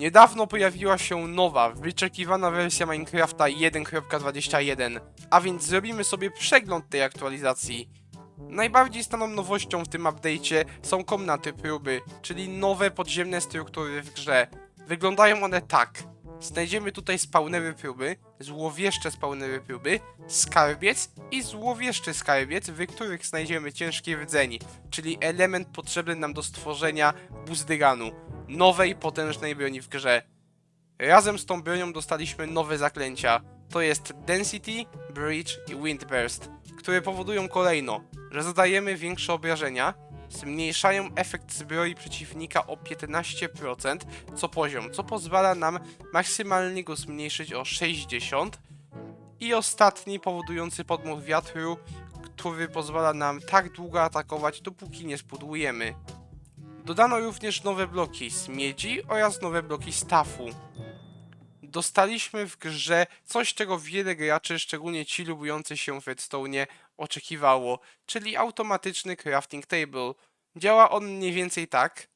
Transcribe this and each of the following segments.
Niedawno pojawiła się nowa, wyczekiwana wersja Minecrafta 1.21, a więc zrobimy sobie przegląd tej aktualizacji. Najbardziej staną nowością w tym update'cie są komnaty próby, czyli nowe podziemne struktury w grze. Wyglądają one tak. Znajdziemy tutaj spawnery próby, złowieszcze spawnery próby, skarbiec i złowieszczy skarbiec, w których znajdziemy ciężki rdzeń, czyli element potrzebny nam do stworzenia buzdyranu, nowej potężnej broni w grze. Razem z tą bronią dostaliśmy nowe zaklęcia. To jest Density, Breach i Windburst, które powodują kolejno, że zadajemy większe obrażenia, zmniejszają efekt zbroi przeciwnika o 15% co poziom, co pozwala nam maksymalnie go zmniejszyć o 60 i ostatni powodujący podmuch wiatru, który pozwala nam tak długo atakować, dopóki nie spudłujemy. Dodano również nowe bloki z miedzi oraz nowe bloki z tafu. Dostaliśmy w grze coś, czego wiele graczy, szczególnie ci lubujący się w Redstone, oczekiwało, czyli automatyczny crafting table. Działa on mniej więcej tak.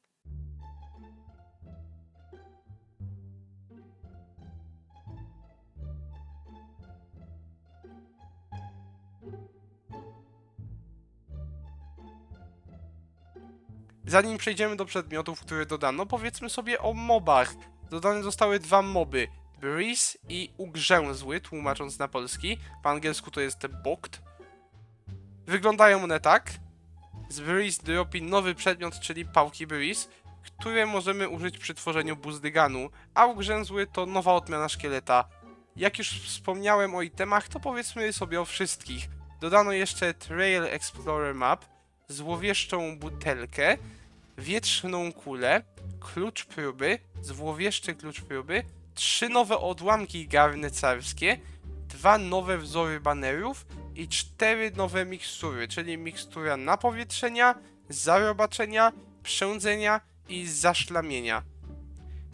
Zanim przejdziemy do przedmiotów, które dodano, powiedzmy sobie o mobach. Dodane zostały dwa moby. Breeze i Ugrzęzły, tłumacząc na polski. Po angielsku to jest Bokt. Wyglądają one tak. Z Breeze dropi nowy przedmiot, czyli pałki Breeze, które możemy użyć przy tworzeniu buzdyganu, a Ugrzęzły to nowa odmiana szkieleta. Jak już wspomniałem o itemach, to powiedzmy sobie o wszystkich. Dodano jeszcze Trail Explorer Map, złowieszczą butelkę, wietrzną kulę, klucz próby, złowieszczy klucz próby, trzy nowe odłamki garnecarskie, dwa nowe wzory banerów i cztery nowe mikstury, czyli mikstura napowietrzenia, zarobaczenia, przędzenia i zaszlamienia.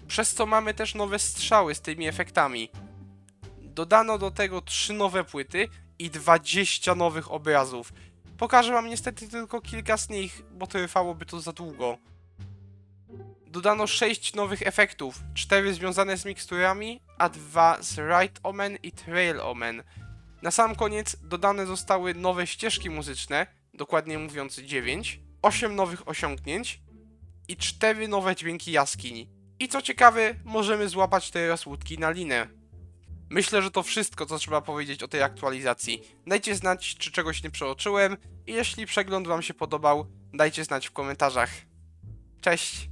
Przez co mamy też nowe strzały z tymi efektami. Dodano do tego trzy nowe płyty i 20 nowych obrazów. Pokażę wam niestety tylko kilka z nich, bo trwałoby to za długo. Dodano 6 nowych efektów, 4 związane z miksturami, a 2 z Right Omen i Trail Omen. Na sam koniec dodane zostały nowe ścieżki muzyczne, dokładnie mówiąc 9, 8 nowych osiągnięć i 4 nowe dźwięki jaskiń. I co ciekawe, możemy złapać teraz łódki na linę. Myślę, że to wszystko, co trzeba powiedzieć o tej aktualizacji. Dajcie znać, czy czegoś nie przeoczyłem i jeśli przegląd Wam się podobał, dajcie znać w komentarzach. Cześć!